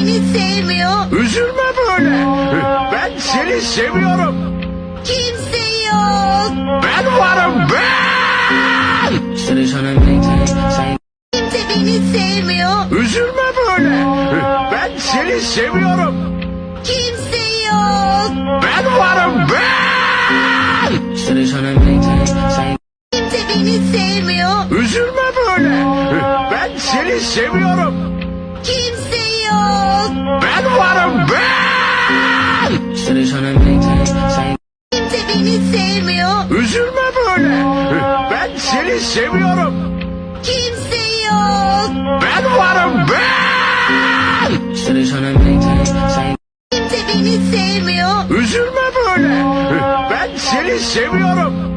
beni sevmiyor. Üzülme böyle. Ben seni seviyorum. Kimse yok. Ben varım ben. Kimse beni sevmiyor. Üzülme böyle. Ben seni seviyorum. Kimse yok. Ben varım ben. Kimse beni sevmiyor. Üzülme böyle. Ben seni seviyorum. Kimse. Ben varım ben. Kimse beni sevmiyor. Üzülme böyle. Ben seni seviyorum. Kimse yok. Ben varım ben. Kimse beni sevmiyor. Üzülme böyle. Ben seni seviyorum.